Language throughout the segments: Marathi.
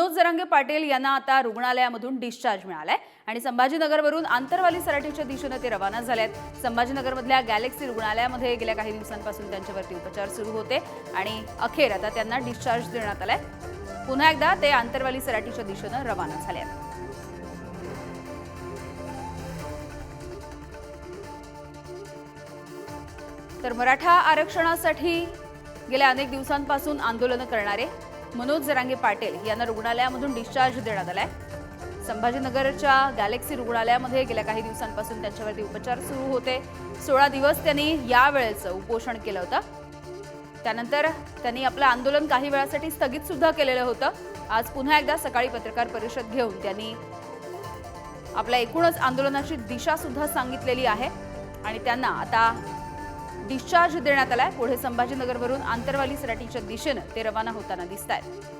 मनोज जरांगे पाटील यांना आता रुग्णालयामधून डिस्चार्ज मिळालाय. आणि संभाजीनगरवरून आंतरवाली सराठीच्या दिशेनं ते रवाना झाले आहेत संभाजीनगरमधल्या गॅलेक्सी रुग्णालयामध्ये गेल्या काही दिवसांपासून त्यांच्यावरती उपचार सुरू होते. आणि अखेर आता त्यांना डिस्चार्ज देण्यात आलाय. पुन्हा एकदा ते आंतरवाली सराठीच्या दिशेनं रवाना झाले आहेत तर मराठा आरक्षणासाठी गेल्या अनेक दिवसांपासून आंदोलनं करणारे मनोज जरांगे पाटील यांना रुग्णालयामधून डिस्चार्ज देण्यात आलाय. संभाजीनगरच्या गॅलेक्सी रुग्णालयामध्ये गेल्या काही दिवसांपासून त्यांच्यावरती उपचार सुरू होते. सोळा दिवस त्यांनी यावेळेचं उपोषण केलं होतं. त्यानंतर त्यांनी आपलं आंदोलन काही वेळासाठी स्थगित सुद्धा केलेलं होतं. आज पुन्हा एकदा सकाळी पत्रकार परिषद घेऊन त्यांनी आपल्या एकूणच आंदोलनाची दिशा सुद्धा सांगितलेली आहे. आणि त्यांना आता डिस्चार्ज देण्यात आलाय. पुढे संभाजीनगरवरून आंतरवाली सराटीच्या दिशेनं ते रवाना होताना दिसत आहेत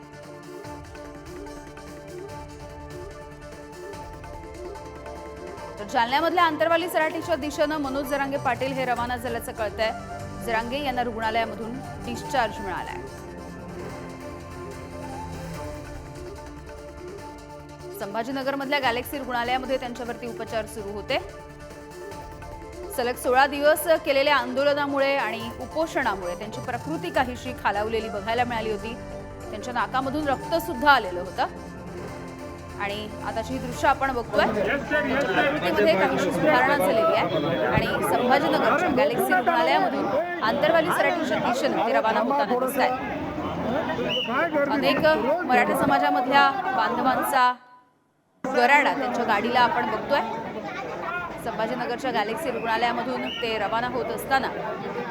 तर जालन्यामधल्या आंतरवाली सराटीच्या दिशेनं मनोज जरांगे पाटील हे रवाना झाल्याचं कळतंय. जरांगे यांना रुग्णालयामधून डिस्चार्ज मिळालाय. संभाजीनगरमधल्या गॅलेक्सी रुग्णालयामध्ये त्यांच्यावरती उपचार सुरू होते. सलग सोळा दिवस केलेल्या आंदोलनामुळे आणि उपोषणामुळे त्यांची प्रकृती काहीशी खालावलेली बघायला मिळाली होती. त्यांच्या नाकामधून रक्त सुद्धा आलेलं होतं. आणि आताची ही दृश्य आपण बघतोय. प्रकृतीमध्ये काहीशी सुधारणा झालेली आहे. आणि संभाजीनगरच्या गॅलेक्सी रुग्णालयामधून आंतरवाली सराठीच्या दिशेनं ते रवाना होताना दिसत आहेत अनेक मराठा समाजामधल्या बांधवांचा गराडा त्यांच्या गाडीला आपण बघतोय. संभाजीनगरच्या गॅलेक्सी रुग्णालयामधून ते रवाना होत असताना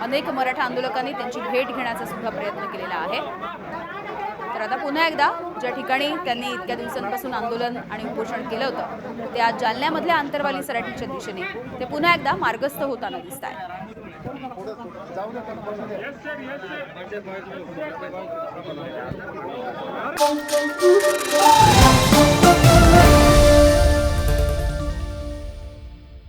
अनेक मराठा आंदोलकांनी त्यांची भेट घेण्याचा सुद्धा प्रयत्न केलेला आहे तर आता पुन्हा एकदा ज्या ठिकाणी त्यांनी इतक्या दिवसांपासून आंदोलन आणि उपोषण केलं होतं ते आज जालन्यामधल्या आंतरवाली सराठीच्या दिशेने ते पुन्हा एकदा मार्गस्थ होताना दिसत आहे Thank.